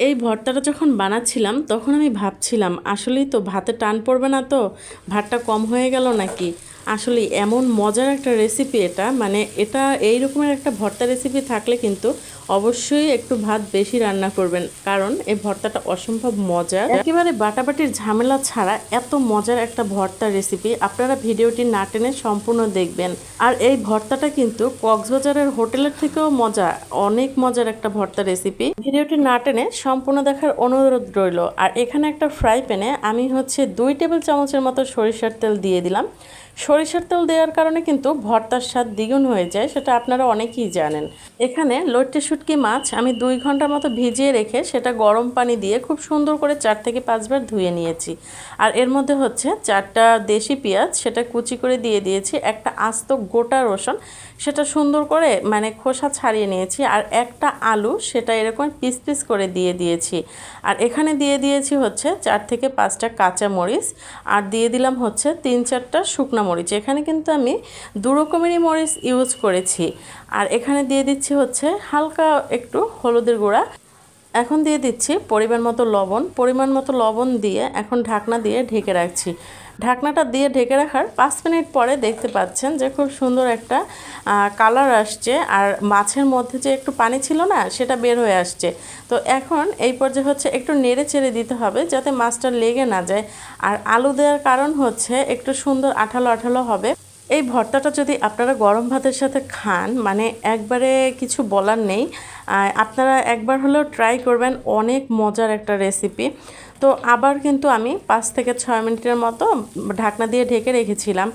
এই ভর্তাটা যখন বানাচ্ছিলাম, তখন আমি ভাবছিলাম, আসলেই তো ভাতে টান পড়বে না তো? ভাতটা কম হয়ে গেল নাকি? আসলে এমন মজার একটা রেসিপি এটা। মানে এটা এই রকমের একটা ভর্তা রেসিপি থাকলে কিন্তু অবশ্যই একটু ভাত বেশি রান্না করবেন। কারণ এই ভর্তাটা অসম্ভব মজার। একেবারে বাটাবাটির ঝামেলা ছাড়া এত মজার একটা ভর্তা রেসিপি আপনারা ভিডিওটি না টেনে সম্পূর্ণ দেখবেন। আর এই ভর্তাটা কিন্তু কক্সবাজারের হোটেলের থেকেও মজা, অনেক মজার একটা ভর্তা রেসিপি ভিডিওটি না টেনে সম্পূর্ণ দেখার অনুরোধ রইল। আর এখানে একটা ফ্রাই প্যানে আমি হচ্ছে দুই টেবিল চামচের মতো সরিষার তেল দিয়ে দিলাম। সরিষার তেল দেওয়ার কারণে কিন্তু ভর্তার স্বাদ দ্বিগুণ হয়ে যায়, সেটা আপনারা অনেকেই জানেন। এখানে লইট্টে শুটকি মাছ আমি দুই ঘণ্টার মতো ভিজিয়ে রেখে সেটা গরম পানি দিয়ে খুব সুন্দর করে চার থেকে পাঁচবার ধুয়ে নিয়েছি। আর এর মধ্যে হচ্ছে চারটা দেশি পেঁয়াজ, সেটা কুচি করে দিয়ে দিয়েছি, একটা আস্ত গোটা রসুন, সেটা সুন্দর করে মানে খোসা ছাড়িয়ে নিয়েছি, আর একটা আলু, সেটা এরকম পিস পিস করে দিয়ে দিয়েছি। আর এখানে দিয়ে দিয়েছি হচ্ছে চার থেকে পাঁচটা কাঁচা মরিচ আর দিয়ে দিলাম হচ্ছে তিন চারটা শুকনো মরিচ, এখানে কিন্তু আমি দু রকমেরই মরিচ ইউজ করেছি। আর এখানে দিয়ে দিচ্ছি হচ্ছে হালকা একটু হলুদের গুঁড়া। এখন দিয়ে দিচ্ছি পরিমাণ মতো লবণ। পরিমাণ মতো লবণ দিয়ে এখন ঢাকনা দিয়ে ঢেকে রাখছি। ঢাকনাটা দিয়ে ঢেকে রাখার পাঁচ মিনিট পরে দেখতে পাচ্ছেন যে খুব সুন্দর একটা কালার আসছে। আর মাছের মধ্যে যে একটু পানি ছিল না, সেটা বের হয়ে আসছে। তো এখন এই পর্যায়ে হচ্ছে একটু নেড়ে চেড়ে দিতে হবে যাতে মাছটা লেগে না যায়। আর আলু দেওয়ার কারণ হচ্ছে একটু সুন্দর আঠালো আঠালো হবে। এই ভর্তাটা যদি আপনারা গরম ভাতের সাথে খান মানে একবারে কিছু বলার নেই আপনারা একবার হলেও ট্রাই করবেন, অনেক মজার একটা রেসিপি তো আবার কিন্তু আমি পাঁচ থেকে ছয় মিনিটের মতো ঢাকনা দিয়ে ঢেকে রেখেছিলাম।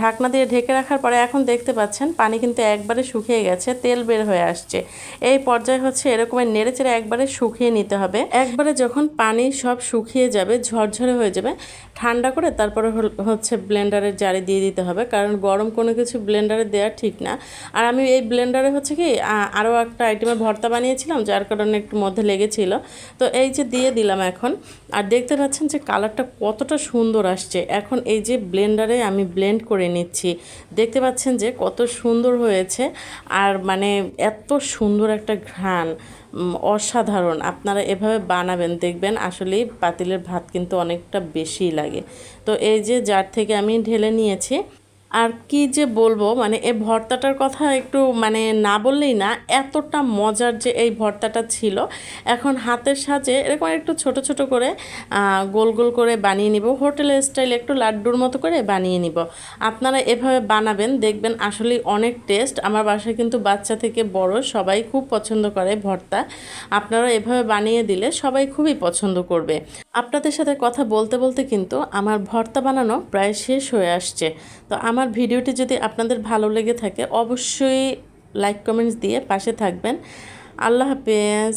ঢাকনা দিয়ে ঢেকে রাখার পরে এখন দেখতে পাচ্ছেন পানি কিন্তু একবারে শুকিয়ে গেছে, তেল বের হয়ে আসছে। এই পর্যায়ে হচ্ছে এরকমের নেড়ে চেড়ে একবারে শুকিয়ে নিতে হবে। একবারে যখন পানি সব শুকিয়ে যাবে, ঝরঝরে হয়ে যাবে, ঠান্ডা করে তারপরে হচ্ছে ব্লেন্ডারের জারে দিয়ে দিতে হবে, কারণ গরম কোনো কিছু ব্লেন্ডারে দেওয়া ঠিক না। আর আমি এই ব্লেন্ডারে হচ্ছে কি আরও একটা আইটেমের ভর্তা বানিয়েছিলাম, যার কারণে একটু মধ্যে লেগেছিল। তো এই যে দিয়ে দিলাম এখন এখন। আর দেখতে পাচ্ছেন যে কালারটা কতটা সুন্দর আসছে। এখন এই যে ব্লেন্ডারে আমি ব্লেন্ড করে নিচ্ছি। দেখতে পাচ্ছেন যে কত সুন্দর হয়েছে। আর মানে এত সুন্দর একটা ঘ্রাণ। অসাধারণ। আপনারা এভাবে বানাবেন, দেখবেন আসলেই পাতিলের ভাত কিন্তু অনেকটা বেশি লাগে। তো এই যে যার থেকে আমি ঢেলে নিয়েছি। আর কি যে বলব মানে এই ভর্তাটার কথা একটু মানে না বললেই না, এতটা মজার যে এই ভর্তাটা ছিল। এখন হাতের সাজে এরকম একটু ছোট ছোট করে গোল গোল করে বানিয়ে নিব। হোটেলের স্টাইল একটু লাড্ডুর মতো করে বানিয়ে নিব। আপনারা এভাবে বানাবেন, দেখবেন আসলেই অনেক টেস্ট। আমার বাসায় কিন্তু বাচ্চা থেকে বড়, সবাই খুব পছন্দ করে ভর্তা। আপনারা এভাবে বানিয়ে দিলে সবাই খুবই পছন্দ করবে। আপনাদের সাথে কথা বলতে বলতে কিন্তু আমার ভর্তা বানানো প্রায় শেষ হয়ে আসছে। তো আমার ভিডিওটি যদি আপনাদের ভালো লেগে থাকে, অবশ্যই লাইক কমেন্টস দিয়ে পাশে থাকবেন। আল্লাহ হাফেজ।